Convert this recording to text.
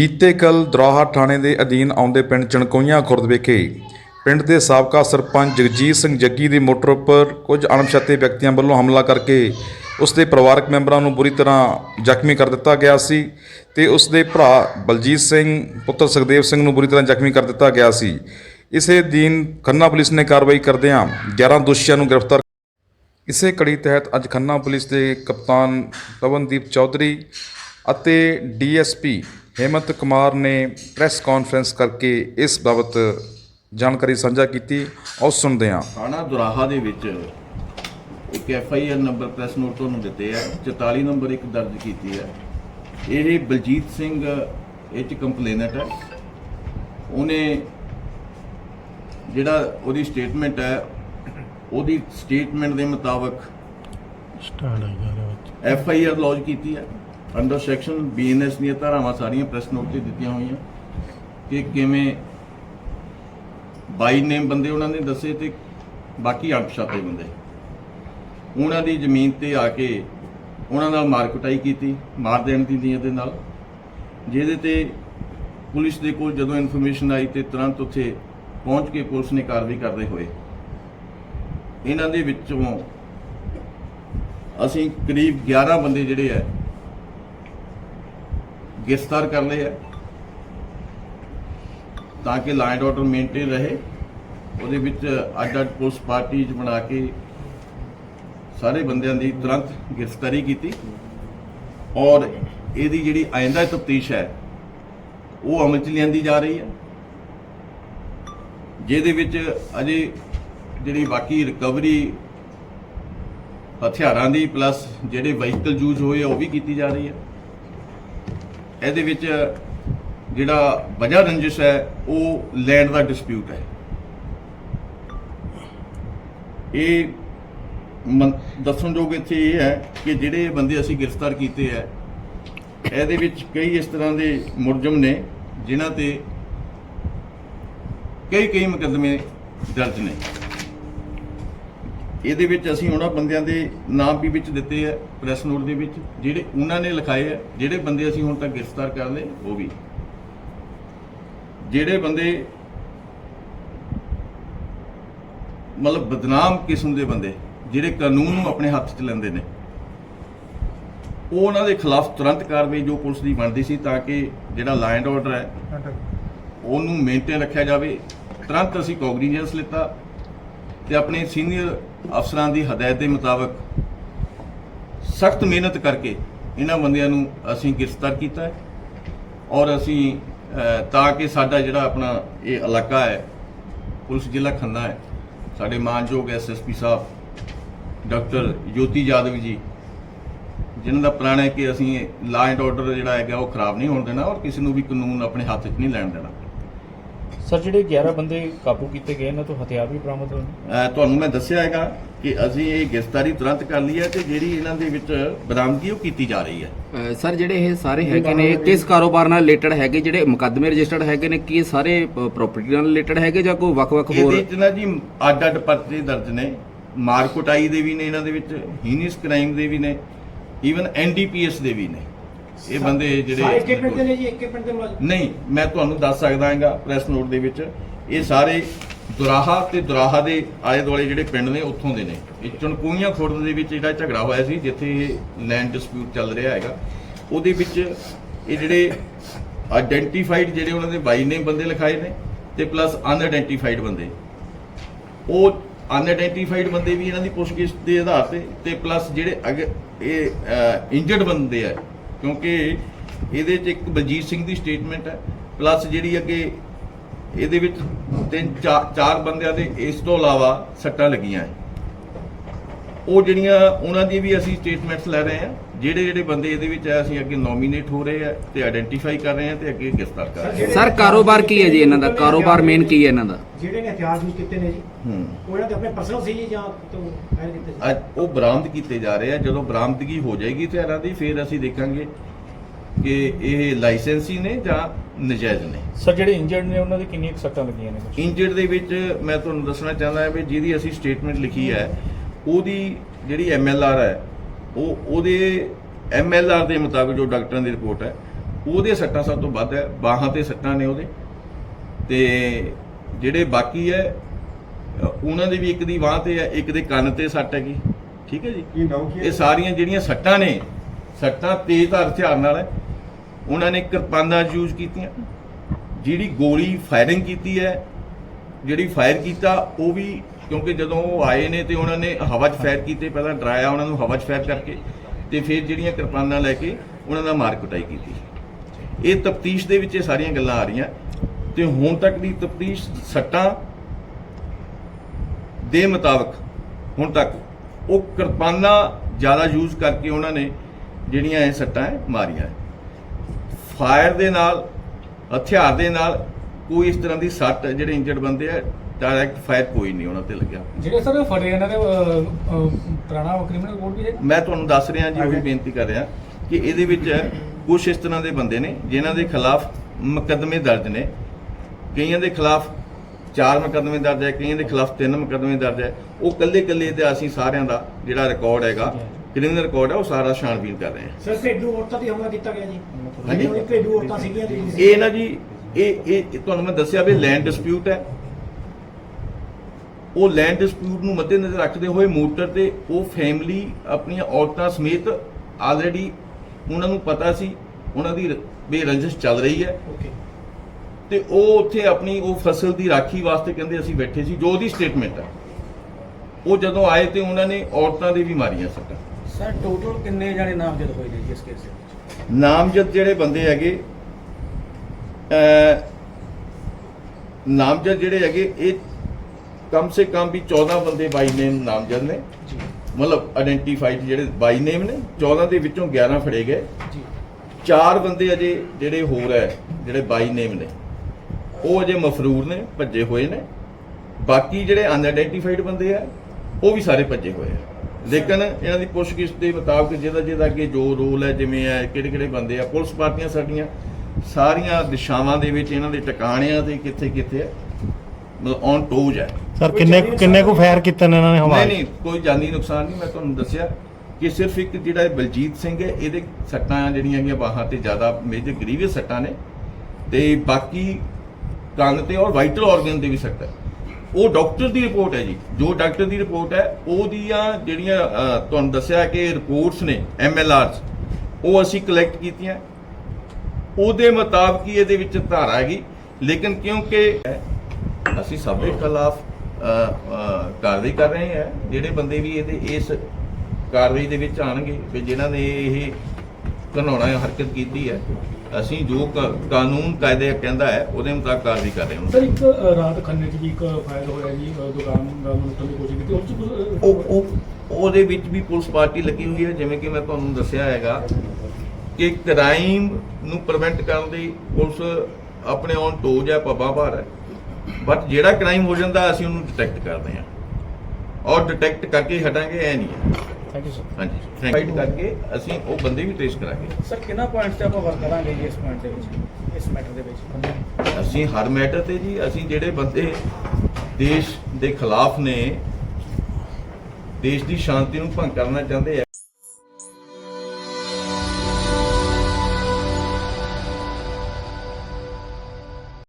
ਬੀਤੇ ਕੱਲ ਦਰਾਹਾ ਥਾਣੇ ਦੇ ਅਧੀਨ ਆਉਂਦੇ ਪਿੰਡ ਚਣਕੋਈਆਂ ਖੁਰਦ ਵਿਖੇ ਪਿੰਡ ਦੇ ਸਾਬਕਾ ਸਰਪੰਚ ਜਗਜੀਤ ਸਿੰਘ ਜੱਗੀ ਦੀ ਮੋਟਰ ਉੱਪਰ ਕੁਝ ਅਣਪਛਾਤੇ ਵਿਅਕਤੀਆਂ ਵੱਲੋਂ ਹਮਲਾ ਕਰਕੇ ਉਸ ਦੇ ਪਰਿਵਾਰਕ ਮੈਂਬਰਾਂ ਨੂੰ ਬੁਰੀ ਤਰ੍ਹਾਂ ਜ਼ਖਮੀ ਕਰ ਦਿੱਤਾ ਗਿਆ ਸੀ ਤੇ ਉਸ ਦੇ ਭਰਾ ਬਲਜੀਤ ਸਿੰਘ, ਪੁੱਤਰ ਸੁਖਦੇਵ ਸਿੰਘ ਨੂੰ ਬੁਰੀ ਤਰ੍ਹਾਂ ਜ਼ਖਮੀ ਕਰ ਦਿੱਤਾ ਗਿਆ ਸੀ। ਇਸੇ ਦਿਨ ਖੰਨਾ ਪੁਲਿਸ ਨੇ ਕਾਰਵਾਈ ਕਰਦਿਆਂ 11 ਦੋਸ਼ੀਆਂ ਨੂੰ ਗ੍ਰਿਫਤਾਰ ਇਸੇ ਕੜੀ ਤਹਿਤ ਅੱਜ ਖੰਨਾ ਪੁਲਿਸ ਦੇ ਕਪਤਾਨ ਪਵਨਦੀਪ ਚੌਧਰੀ ਅਤੇ ਡੀਐਸਪੀ ਹੇਮੰਤ ਕੁਮਾਰ ਨੇ ਪ੍ਰੈਸ ਕਾਨਫਰੰਸ ਕਰਕੇ ਇਸ ਬਾਬਤ ਜਾਣਕਾਰੀ ਸਾਂਝਾ ਕੀਤੀ। ਆਓ ਸੁਣਦੇ ਹਾਂ। ਥਾਣਾ ਦੁਰਾਹਾ ਦੇ ਵਿੱਚ ਇੱਕ F I R number press note ਤੁਹਾਨੂੰ ਦਿੱਤੇ ਆ। 44 ਨੰਬਰ ਇੱਕ ਦਰਜ ਕੀਤੀ ਹੈ ਇਹ ਬਲਜੀਤ ਸਿੰਘ ਇਹ ਚ ਕੰਪਲੇਨਟ ਹੈ ਉਹਨੇ ਜਿਹੜਾ ਉਹਦੀ ਸਟੇਟਮੈਂਟ ਹੈ ਉਹਦੀ ਸਟੇਟਮੈਂਟ ਦੇ ਮੁਤਾਬਕ ਸਟਾਰਟ ਹੈ ਐਫ ਆਈ ਆਰ ਲੌਜ ਕੀਤੀ ਹੈ ਅੰਡਰ ਸੈਕਸ਼ਨ ਬੀਐਨਐਸ ਦੀਆਂ ਧਾਰਾਵਾਂ ਸਾਰੀਆਂ ਪ੍ਰੈਸ ਨੋਟ ਤੇ ਦਿੱਤੀਆਂ ਹੋਈਆਂ ਕਿ ਕਿਵੇਂ ਬਾਈ ਨੇਮ ਬੰਦੇ ਉਹਨਾਂ ਨੇ ਦੱਸੇ ਤੇ ਬਾਕੀ ਅਣਪਛਾਤੇ ਬੰਦੇ। ਉਹਨਾਂ ਦੀ ਜ਼ਮੀਨ ਤੇ ਆ ਕੇ ਉਹਨਾਂ ਨਾਲ ਮਾਰ ਕੁਟਾਈ ਕੀਤੀ, ਮਾਰ ਦੇਣ ਦੀ ਨੀਅਤ ਦੇ ਨਾਲ। ਜਿਹਦੇ ਤੇ ਪੁਲਿਸ ਦੇ ਕੋਲ ਜਦੋਂ ਇਨਫੋਰਮੇਸ਼ਨ ਆਈ ਤੇ ਤੁਰੰਤ ਉੱਥੇ ਪਹੁੰਚ ਕੇ ਪੁਲਿਸ ਨੇ ਕਾਰਵਾਈ ਕਰਦੇ ਹੋਏ। ਇਹਨਾਂ ਦੇ ਵਿੱਚੋਂ ਅਸੀਂ ਕਰੀਬ 11 ਬੰਦੇ ਜਿਹੜੇ ਆ ਗ੍ਰਿਫਤਾਰ ਕਰ ਲਏ ਆ ਤਾਂ ਕਿ ਲਾਅ ਐਂਡ ਆਰਡਰ ਮੇਨਟੇਨ ਰਹੇ ਉਹਦੇ ਵਿੱਚ ਅੱਡ ਅੱਡ ਪੁਲਿਸ ਪਾਰਟੀ ਚ ਬਣਾ ਕੇ ਸਾਰੇ ਬੰਦਿਆਂ ਦੀ ਤੁਰੰਤ ਗ੍ਰਿਫਤਾਰੀ ਕੀਤੀ ਔਰ ਇਹਦੀ ਜਿਹੜੀ ਆਇੰਦਾ ਤਫਤੀਸ਼ ਹੈ ਉਹ ਅਮਲ ਚ ਲਿਆਂਦੀ ਜਾ ਰਹੀ ਹੈ ਜਿਹਦੇ ਵਿੱਚ ਅਜੇ ਜਿਹੜੀ ਬਾਕੀ ਰਿਕਵਰੀ ਹਥਿਆਰਾਂ ਦੀ ਪਲੱਸ ਜਿਹੜੇ ਵਹੀਕਲ ਯੂਜ਼ ਹੋਏ ਆ ਉਹ ਵੀ ਕੀਤੀ ਜਾ ਰਹੀ ਹੈ ਇਹਦੇ ਵਿੱਚ ਜਿਹੜਾ ਵਜ੍ਹਾ ਰੰਜਿਸ਼ ਹੈ, ਉਹ ਲੈਂਡ ਦਾ ਡਿਸਪਿਊਟ ਹੈ। ਇਹ ਮਨ- ਦੱਸਣਯੋਗ ਇੱਥੇ ਇਹ ਹੈ ਕਿ ਜਿਹੜੇ ਬੰਦੇ ਅਸੀਂ ਗ੍ਰਿਫਤਾਰ ਕੀਤੇ ਹੈ, ਇਹਦੇ ਵਿੱਚ ਕਈ ਇਸ ਤਰ੍ਹਾਂ ਦੇ ਮੁਲਜ਼ਮ ਨੇ, ਜਿਨ੍ਹਾਂ ਤੇ ਕਈ ਕਈ ਮੁਕੱਦਮੇ ਦਰਜ ਨੇ। ਇਹਦੇ ਵਿੱਚ ਅਸੀਂ ਉਹਨਾਂ ਬੰਦਿਆਂ ਦੇ ਨਾਮ ਵੀ ਵਿੱਚ ਦਿੱਤੇ ਆ ਪ੍ਰੈਸ ਨੋਟ ਦੇ ਵਿੱਚ, ਜਿਹੜੇ ਉਹਨਾਂ ਨੇ ਲਿਖਾਏ ਆ, ਜਿਹੜੇ ਬੰਦੇ ਅਸੀਂ ਹੁਣ ਤੱਕ ਗ੍ਰਿਫਤਾਰ ਕਰ ਲਏ, ਉਹ ਵੀ। ਜਿਹੜੇ ਬੰਦੇ ਮਤਲਬ ਬਦਨਾਮ ਕਿਸਮ ਦੇ ਬੰਦੇ, ਜਿਹੜੇ ਕਾਨੂੰਨ ਨੂੰ ਆਪਣੇ ਹੱਥ 'ਚ ਲੈਂਦੇ ਨੇ, ਉਹ ਉਹਨਾਂ ਦੇ ਖਿਲਾਫ ਤੁਰੰਤ ਕਾਰਵਾਈ ਜੋ ਪੁਲਿਸ ਦੀ ਬਣਦੀ ਸੀ ਤਾਂ ਕਿ ਜਿਹੜਾ ਲਾਅ ਐਂਡ ਆਰਡਰ ਹੈ, ਉਹਨੂੰ ਮੇਨਟੇਨ ਰੱਖਿਆ ਜਾਵੇ। ਤੁਰੰਤ ਅਸੀਂ ਕੋਗਨੀਜੈਂਸ ਲਿੱਤਾ ਤੇ ਆਪਣੇ ਸੀਨੀਅਰ ਅਫਸਰਾਂ ਦੀ ਹਦਾਇਤ ਦੇ ਮੁਤਾਬਕ ਸਖਤ ਮਿਹਨਤ ਕਰਕੇ ਇਹਨਾਂ ਬੰਦਿਆਂ ਨੂੰ ਅਸੀਂ ਗ੍ਰਿਫਤਾਰ ਕੀਤਾ ਹੈ ਔਰ ਅਸੀਂ ਤਾਂ ਕਿ ਸਾਡਾ ਜਿਹੜਾ ਆਪਣਾ ਇਹ ਇਲਾਕਾ ਹੈ, ਪੁਲਿਸ ਜ਼ਿਲ੍ਹਾ ਖੰਨਾ ਹੈ, ਸਾਡੇ ਮਾਨਯੋਗ ਐਸਐਸਪੀ ਸਾਹਿਬ, ਡਾਕਟਰ ਜੋਤੀ ਯਾਦਵ ਜੀ, ਜਿਨ੍ਹਾਂ ਦਾ ਪ੍ਰਣ ਹੈ ਕਿ ਅਸੀਂ ਲਾ ਐਂਡ ਆਰਡਰ ਜਿਹੜਾ ਹੈਗਾ ਉਹ ਖਰਾਬ ਨਹੀਂ ਹੋਣ ਦੇਣਾ ਔਰ ਕਿਸੇ ਨੂੰ ਵੀ ਕਾਨੂੰਨ ਆਪਣੇ ਹੱਥ 'ਚ ਨਹੀਂ ਲੈਣ ਦੇਣਾ। ਸਰ ਜਿਹੜੇ 11 ਬੰਦੇ ਕਾਬੂ ਕੀਤੇ ਗਏ ਇਹਨਾਂ ਤੋਂ ਹਥਿਆਰ ਵੀ ਬਰਾਮਦ ਹੋਏ ਨੇ। ਅਹ ਤੁਹਾਨੂੰ ਮੈਂ ਦੱਸਿਆ ਹੈਗਾ ਕਿ ਅਸੀਂ ਇਹ ਗ੍ਰਿਫਤਾਰੀ ਤੁਰੰਤ ਕਰ ਲਈ ਹੈ ਤੇ ਜਿਹੜੀ ਇਹਨਾਂ ਦੇ ਵਿੱਚ ਬਰਾਮਦਗੀ ਉਹ ਕੀਤੀ ਜਾ ਰਹੀ ਹੈ। ਸਰ ਜਿਹੜੇ ਇਹ ਸਾਰੇ ਹੈਗੇ ਨੇ ਕਿਸ ਕਾਰੋਬਾਰ ਨਾਲ ਰਿਲੇਟਡ ਹੈਗੇ? ਜਿਹੜੇ ਮੁਕੱਦਮੇ ਰਜਿਸਟਰਡ ਹੈਗੇ ਨੇ ਕੀ ਇਹ ਸਾਰੇ ਪ੍ਰਾਪਰਟੀ ਨਾਲ ਰਿਲੇਟਡ ਹੈਗੇ ਜਾਂ ਕੋਈ ਵੱਖ-ਵੱਖ ਹੋਰ? ਇਹਦੇ ਚ ਨਾ ਜੀ ਅੱਡ ਅੱਡ ਪਰਚੇ ਦਰਜ ਨੇ। ਮਾਰ ਕੁਟਾਈ ਦੇ ਵੀ ਨੇ ਇਹਨਾਂ ਦੇ ਵਿੱਚ ਹੀਨਿਸ ਕ੍ਰਾਈਮ ਦੇ ਵੀ ਨੇ। ਈਵਨ ਐਨਡੀਪੀਐਸ ਦੇ ਵੀ ਨੇ। ਇਹ ਬੰਦੇ ਜਿਹੜੇ ਇੱਕੇ ਪਿੰਡ ਦੇ ਨੇ ਜੀ ਇੱਕੇ ਪਿੰਡ ਦੇ ਮੁਲਾਜ਼ਮ? ਨਹੀਂ ਮੈਂ ਤੁਹਾਨੂੰ ਦੱਸ ਸਕਦਾ ਹਾਂਗਾ ਪ੍ਰੈਸ ਨੋਟ ਦੇ ਵਿੱਚ। ਇਹ ਸਾਰੇ ਦੁਰਾਹਾ ਤੇ ਦੁਰਾਹਾ ਦੇ ਆਲੇ ਦੁਆਲੇ ਜਿਹੜੇ ਪਿੰਡ ਨੇ ਉੱਥੋਂ ਦੇ ਨੇ। ਇਹ ਚਣਕੂਈਆਂ ਖੁਰਦ ਦੇ ਵਿੱਚ ਜਿਹੜਾ ਝਗੜਾ ਹੋਇਆ ਸੀ ਜਿੱਥੇ ਲੈਂਡ ਡਿਸਪਿਊਟ ਚੱਲ ਰਿਹਾ ਹੈਗਾ। ਉਹਦੇ ਵਿੱਚ ਇਹ ਜਿਹੜੇ ਆਇਡੈਂਟੀਫਾਈਡ ਜਿਹੜੇ ਉਹਨਾਂ ਦੇ ਬਾਈ ਨੇ ਬੰਦੇ ਲਿਖਾਏ ਨੇ ਤੇ ਪਲੱਸ ਅਨਆਇਡੈਂਟੀਫਾਈਡ ਬੰਦੇ। ਉਹ ਅਨਆਇਡੈਂਟੀਫਾਈਡ ਬੰਦੇ ਵੀ ਇਹਨਾਂ ਦੀ ਪੁੱਛਗਿੱਛ ਦੇ ਆਧਾਰ ਤੇ ਤੇ ਪਲੱਸ ਜਿਹੜੇ ਅਗ ਇਹ ਇੰਜਰਡ ਬੰਦੇ ਆ ਕਿਉਂਕਿ ਇਹਦੇ 'ਚ ਇੱਕ ਬਲਜੀਤ ਸਿੰਘ ਦੀ ਸਟੇਟਮੈਂਟ ਹੈ ਪਲੱਸ ਜਿਹੜੀ ਅੱਗੇ ਇਹਦੇ ਵਿੱਚ ਤਿੰਨ, ਚਾਰ ਚਾਰ ਬੰਦਿਆਂ ਦੇ ਇਸ ਤੋਂ ਇਲਾਵਾ ਸੱਟਾਂ ਲੱਗੀਆਂ ਹੈ। ਉਹ ਜਿਹੜੀਆਂ ਉਹਨਾਂ ਦੀ ਵੀ ਅਸੀਂ ਸਟੇਟਮੈਂਟਸ ਲੈ ਰਹੇ ਹਾਂ ਜਿਹੜੇ ਜਿਹੜੇ ਬੰਦੇ ਇਹਦੇ ਵਿੱਚ ਆ ਅਸੀਂ ਅੱਗੇ ਨੋਮੀਨੇਟ ਹੋ ਰਹੇ ਆ ਤੇ ਆਇਡੈਂਟੀਫਾਈ ਕਰ ਰਹੇ ਆ ਤੇ ਅੱਗੇ ਗ੍ਰਿਫਤਾਰ ਕਰ ਰਹੇ ਹਾਂ। ਸਰ ਕਾਰੋਬਾਰ ਕੀ ਹੈ ਜੀ ਇਹਨਾਂ ਦਾ? ਕਾਰੋਬਾਰ ਮੇਨ ਕੀ ਹੈ ਇਹਨਾਂ ਦਾ? ਜਿਹੜੇ ਨੇ ਹਥਿਆਰ ਯੂਜ਼ ਕੀਤੇ ਨੇ ਜੀ ਹੂੰ। ਉਹ ਇਹਨਾਂ ਦੇ ਆਪਣੇ ਪਰਸਨਲ ਸੀ ਜੀ ਜਾਂ ਤੋਂ ਹਾਇਰ ਕੀਤੇ ਸੀ? ਅੱਜ ਉਹ ਬਰਾਮਦ ਕੀਤੇ ਜਾ ਰਹੇ ਆ ਜਦੋਂ ਬਰਾਮਦਗੀ ਹੋ ਜਾਏਗੀ ਤੇ ਇਹਨਾਂ ਦੀ ਫਿਰ ਅਸੀਂ ਦੇਖਾਂਗੇ ਕਿ ਇਹ ਲਾਇਸੈਂਸੀ ਨੇ ਜਾਂ ਨਜਾਇਜ਼ ਨੇ। ਸਰ ਜਿਹੜੇ ਇੰਜਰਡ ਨੇ ਉਹਨਾਂ ਦੀ ਕਿੰਨੀਆਂ ਸੱਟਾਂ ਲੱਗੀਆਂ ਨੇ? ਇੰਜਰਡ ਦੇ ਵਿੱਚ ਮੈਂ ਤੁਹਾਨੂੰ ਦੱਸਣਾ ਚਾਹੁੰਦਾ ਹਾਂ ਵੀ ਜਿਹਦੀ ਅਸੀਂ ਸਟੇਟਮੈਂਟ ਲਿਖੀ ਹੈ ਉਹਦੀ ਜਿਹੜੀ ਐਮਐਲਆਰ ਹੈ ਉਹ ਉਹਦੇ ਐਮਐਲਆਰ ਦੇ ਮੁਤਾਬਕ ਜੋ ਡਾਕਟਰਾਂ ਦੀ ਰਿਪੋਰਟ ਹੈ ਉਹਦੇ ਸੱਟਾਂ ਸਭ ਤੋਂ ਵੱਧ ਹੈ ਬਾਹਾਂ ਤੇ ਸੱਟਾਂ ਨੇ ਉਹਦੇ। ਤੇ ਜਿਹੜੇ ਬਾਕੀ ਹੈ ਉਹਨਾਂ ਦੇ ਵੀ ਇੱਕ ਦੀ ਬਾਹ ਤੇ ਹੈ ਇੱਕ ਦੇ ਕੰਨ ਤੇ ਸੱਟ ਹੈਗੀ। ਠੀਕ ਹੈ ਜੀ? ਇਹ ਸਾਰੀਆਂ ਜਿਹੜੀਆਂ ਸੱਟਾਂ ਨੇ ਸੱਟਾਂ ਤੇਜ਼ ਧਾਰ ਹਥਿਆਰ ਨਾਲ ਹੈ। ਉਹਨਾਂ ਨੇ ਕਿਰਪਾਨਾਂ ਯੂਜ਼ ਕੀਤੀਆਂ। ਜਿਹੜੀ ਗੋਲੀ ਫਾਇਰਿੰਗ ਕੀਤੀ ਹੈ ਜਿਹੜੀ ਫਾਇਰ ਕੀਤਾ ਉਹ ਵੀ ਕਿਉਂਕਿ ਜਦੋਂ ਉਹ ਆਏ ਨੇ ਤੇ ਉਹਨਾਂ ਨੇ ਹਵਾ 'ਚ ਫਾਇਰ ਕੀਤੇ, ਪਹਿਲਾਂ ਡਰਾਇਆ ਉਹਨਾਂ ਨੂੰ ਹਵਾ 'ਚ ਫਾਇਰ ਕਰਕੇ ਤੇ ਫਿਰ ਜਿਹੜੀਆਂ ਕਿਰਪਾਨਾਂ ਲੈ ਕੇ ਉਹਨਾਂ ਦਾ ਮਾਰ ਕੁਟਾਈ ਕੀਤੀ ਇਹ ਤਫਤੀਸ਼ ਦੇ ਵਿੱਚ ਇਹ ਸਾਰੀਆਂ ਗੱਲਾਂ ਆ ਰਹੀਆਂ ਤੇ ਹੁਣ ਤੱਕ ਦੀ ਤਫਤੀਸ਼ ਸੱਟਾਂ ਦੇ ਮੁਤਾਬਕ ਹੁਣ ਤੱਕ ਉਹ ਕਿਰਪਾਨਾਂ ਜ਼ਿਆਦਾ ਯੂਜ਼ ਕਰਕੇ ਉਹਨਾਂ ਨੇ ਜਿਹੜੀਆਂ ਇਹ ਸੱਟਾਂ ਮਾਰੀਆਂ ਹੈ। ਫਾਇਰ ਦੇ ਨਾਲ, ਹਥਿਆਰ ਦੇ ਨਾਲ ਕੋਈ ਇਸ ਤਰ੍ਹਾਂ ਦੀ ਸੱਟ ਜਿਹੜੇ ਇੰਜਰਡ ਬੰਦੇ ਆ ਡਾਇਰੈਕਟ ਫਾਇਰ ਕੋਈ ਨਹੀਂ ਉਹਨਾਂ ਤੇ ਲੱਗਿਆ। ਜਿਹੜੇ ਸਰ ਫੜੇ ਇਹਨਾਂ ਦੇ ਅਹ, ਅਹ, ਪੁਰਾਣਾ ਕ੍ਰਿਮੀਨਲ ਕੋਡ ਵੀ ਹੈ? ਮੈਂ ਤੁਹਾਨੂੰ ਦੱਸ ਰਿਹਾ ਜੀ ਉਹੀ ਬੇਨਤੀ ਕਰ ਰਿਹਾ ਕਿ ਇਹਦੇ ਵਿੱਚ ਕੁਝ ਇਸ ਤਰ੍ਹਾਂ ਦੇ ਬੰਦੇ ਨੇ ਜਿਨ੍ਹਾਂ ਦੇ ਖਿਲਾਫ ਮੁਕੱਦਮੇ ਦਰਜ ਨੇ। ਕਈਆਂ ਦੇ ਖਿਲਾਫ ਚਾਰ ਮੁਕੱਦਮੇ ਦਰਜ ਹੈ ਕਈਆਂ ਦੇ ਖਿਲਾਫ ਤਿੰਨ ਮੁਕੱਦਮੇ ਦਰਜ ਹੈ। ਉਹ ਕੱਲੇ ਕੱਲੇ ਤੇ ਅਸੀਂ ਸਾਰਿਆਂ ਦਾ ਜਿਹੜਾ ਰਿਕਾਰਡ ਹੈਗਾ ਕ੍ਰਿਮੀਨਲ ਰਿਕਾਰਡ ਹੈ ਉਹ ਸਾਰਾ ਛਾਣਬੀਨ ਕਰ ਰਹੇ ਹਾਂ। ਸਰ ਘਰੇਲੂ ਔਰਤਾਂ ਤੇ ਹਮਲਾ ਕੀਤਾ ਗਿਆ ਜੀ। ਹਾਂਜੀ। ਘਰੇਲੂ ਔਰਤਾਂ ਸੀਗੀਆਂ ਇਹ ਨਾ ਜੀ ਇਹ ਇਹ ਇਹ ਤੁਹਾਨੂੰ ਮੈਂ ਦੱਸਿਆ ਵੀ ਲੈਂਡ ਡਿਸਪਿਊਟ ਹੈ। ਉਹ ਲੈਂਡ ਡਿਸਪਿਊਟ ਨੂੰ ਮੱਦੇਨਜ਼ਰ ਰੱਖਦੇ ਹੋਏ ਮੋਟਰ ਤੇ ਉਹ ਫੈਮਿਲੀ ਆਪਣੀਆਂ ਔਰਤਾਂ ਸਮੇਤ ਆਲਰੇਡੀ ਉਹਨਾਂ ਨੂੰ ਪਤਾ ਸੀ ਉਹਨਾਂ ਦੀ ਰ- ਵੀ ਰੰਜਿਸ਼ ਚੱਲ ਰਹੀ ਹੈ। ਓਕੇ ਤੇ ਉਹ ਉੱਥੇ ਆਪਣੀ ਉਹ ਫਸਲ ਦੀ ਰਾਖੀ ਵਾਸਤੇ ਕਹਿੰਦੇ ਅਸੀਂ ਬੈਠੇ ਸੀ ਜੋ ਉਹਦੀ ਸਟੇਟਮੈਂਟ ਹੈ ਉਹ ਜਦੋਂ ਆਏ ਤੇ ਉਹਨਾਂ ਨੇ ਔਰਤਾਂ ਦੇ ਵੀ ਮਾਰੀਆਂ ਸੱਟਾਂ। ਸਰ ਟੋਟਲ ਕਿੰਨੇ ਜਾਣੇ ਨਾਮਜ਼ਦ ਹੋਏ ਨੇ ਜੀ ਇਸ ਕੇਸ ਵਿੱਚ? ਨਾਮਜ਼ਦ ਜਿਹੜੇ ਬੰਦੇ ਹੈਗੇ ਅ ਨਾਮਜ਼ਦ ਜਿਹੜੇ ਹੈਗੇ ਇਹ ਕਮ ਸੇ ਕਮ ਵੀ 14 ਬੰਦੇ ਬਾਈ ਨੇਮ ਨਾਮਜ਼ਦ ਨੇ। ਜੀ। ਮਤਲਬ ਆਇਡੈਂਟੀਫਾਈਡ ਜਿਹੜੇ ਬਾਈ ਨੇਮ ਨੇ 14 ਦੇ ਵਿੱਚੋਂ 11 ਫੜੇ ਗਏ। ਜੀ। ਚਾਰ ਬੰਦੇ ਅਜੇ ਜਿਹੜੇ ਹੋਰ ਹੈ ਜਿਹੜੇ ਬਾਈ ਨੇਮ ਨੇ। ਉਹ ਅਜੇ ਮਫਰੂਰ ਨੇ ਭੱਜੇ ਹੋਏ ਨੇ। ਬਾਕੀ ਜਿਹੜੇ ਅਨਆਇਡੈਂਟੀਫਾਈਡ ਬੰਦੇ ਆ ਉਹ ਵੀ ਸਾਰੇ ਭੱਜੇ ਹੋਏ ਆ। ਲੇਕਿਨ ਇਹਨਾਂ ਦੀ ਪੁੱਛਗਿੱਛ ਦੇ ਮੁਤਾਬਕ ਜਿਹਦਾ ਜਿਹਦਾ ਅੱਗੇ ਜੋ ਰੋਲ ਹੈ ਜਿਵੇਂ ਹੈ ਕਿਹੜੇ ਕਿਹੜੇ ਬੰਦੇ ਆ ਪੁਲਿਸ ਪਾਰਟੀਆਂ ਸਾਡੀਆਂ ਸਾਰੀਆਂ ਦਿਸ਼ਾਵਾਂ ਦੇ ਵਿੱਚ ਇਹਨਾਂ ਦੇ ਟਿਕਾਣਿਆਂ ਤੇ ਕਿੱਥੇ ਕਿੱਥੇ ਹੈ ਮਤਲਬ ਔਨ ਟੋਜ ਹੈ। ਸਰ ਕਿੰਨੇ ਕਿੰਨੇ ਕੁ ਫਾਇਰ ਕੀਤੇ ਨੇ ਇਹਨਾਂ ਨੇ ਨਹੀਂ ਹਵਾਲੇ? ਨਹੀਂ ਕੋਈ ਜਾਨੀ ਨੁਕਸਾਨ ਨਹੀਂ ਮੈਂ ਤੁਹਾਨੂੰ ਦੱਸਿਆ ਕਿ ਸਿਰਫ ਇੱਕ ਜਿਹੜਾ ਇਹ ਬਲਜੀਤ ਸਿੰਘ ਹੈ ਇਹਦੇ ਸੱਟਾਂ ਜਿਹੜੀਆਂ ਹੈਗੀਆਂ ਬਾਹਾਂ ਤੇ ਜ਼ਿਆਦਾ ਮੇਜਰ ਗਰੀਵੀਅਸ ਸੱਟਾਂ ਨੇ ਤੇ ਬਾਕੀ ਕੰਨ ਤੇ ਔਰ ਵਾਈਟਲ ਆਰਗਨ ਦੇ ਵੀ ਸੱਟ ਹੈ। ਉਹ ਡਾਕਟਰ ਦੀ ਰਿਪੋਰਟ ਹੈ ਜੀ। ਜੋ ਡਾਕਟਰ ਦੀ ਰਿਪੋਰਟ ਹੈ ਉਹਦੀਆਂ ਜਿਹੜੀਆਂ ਤੁਹਾਨੂੰ ਦੱਸਿਆ ਕਿ ਰਿਪੋਰਟਸ ਨੇ ਐਮਐਲਆਰਸ ਉਹ ਅਸੀਂ ਕਲੈਕਟ ਕੀਤੀਆਂ। ਉਹਦੇ ਮੁਤਾਬਕ ਹੀ ਇਹਦੇ ਵਿੱਚ ਧਾਰਾ ਹੈਗੀ। ਲੇਕਿਨ ਕਿਉਂਕਿ ਅਸੀਂ ਸਭ ਦੇ ਖਿਲਾਫ ਕਾਰਵਾਈ ਕਰ ਰਹੇ ਹਾਂ। ਜਿਹੜੇ ਬੰਦੇ ਵੀ ਇਹਦੇ ਇਸ ਕਾਰਵਾਈ ਦੇ ਵਿੱਚ ਆਣਗੇ ਵੀ ਜਿਨ੍ਹਾਂ ਨੇ ਇਹ ਘਨਾਉਣਾ ਹਰਕਤ ਕੀਤੀ ਹੈ ਅਸੀਂ ਜੋ ਕਾਨੂੰਨ ਕਾਇਦੇ ਕਹਿੰਦਾ ਹੈ ਉਹਦੇ ਮੁਤਾਬਕ ਕਾਰਵਾਈ ਕਰ ਰਹੇ ਹਾਂ। ਸਰ ਇੱਕ ਰਾਤ ਖੰਨੇ 'ਚ ਵੀ ਇੱਕ ਫਾਇਰ ਹੋਇਆ ਜੀ ਦੁਕਾਨ ਦਾ ਲੁੱਟਣ ਦੀ ਕੋਸ਼ਿਸ਼ ਕੀਤੀ। ਉਹ ਉਹ ਉਹਦੇ ਵਿੱਚ ਵੀ ਪੁਲਿਸ ਪਾਰਟੀ ਲੱਗੀ ਹੋਈ ਹੈ ਜਿਵੇਂ ਕਿ ਮੈਂ ਤੁਹਾਨੂੰ ਦੱਸਿਆ ਹੈਗਾ ਕਿ ਕ੍ਰਾਈਮ ਨੂੰ ਪ੍ਰੀਵੈਂਟ ਕਰਨ ਲਈ ਪੁਲਿਸ ਆਪਣੇ ਔਨ ਟੋਜ ਹੈ ਪੱਬਾਂ ਭਾਰ ਹੈ। ਬਟ ਜਿਹੜਾ ਕ੍ਰਾਈਮ ਹੋ ਜਾਂਦਾ ਅਸੀਂ ਉਹਨੂੰ ਡਿਟੈਕਟ ਕਰਦੇ ਹਾਂ। ਔਰ ਡਿਟੈਕਟ ਕਰਕੇ ਹੀ ਹਟਾਂਗੇ ਐ ਨਹੀਂ ਹੈ। ਥੈਂਕ ਯੂ ਸਰ ਹਾਂਜੀ ਫਾਈਟ ਕਰਕੇ ਅਸੀਂ ਉਹ ਬੰਦੇ ਵੀ ਟ੍ਰੇਸ ਕਰਾਂਗੇ। ਸਰ ਕਿੰਨਾ ਪੁਆਇੰਟ ਤੇ ਆਪਾਂ ਵਰਕ ਕਰਾਂਗੇ ਜੀ ਇਸ ਪੁਆਇੰਟ ਦੇ ਵਿੱਚ? ਇਸ ਮੈਟਰ ਦੇ ਵਿੱਚ? ਅਸੀਂ ਹਰ ਮੈਟਰ ਤੇ ਜੀ ਅਸੀਂ ਜਿਹੜੇ ਬੰਦੇ ਦੇਸ਼ ਦੇ ਖਿਲਾਫ ਨੇ ਦੇਸ਼ ਦੀ ਸ਼ਾਂਤੀ ਨੂੰ ਭੰਗ ਕਰਨਾ ਚਾਹੁੰਦੇ ਆ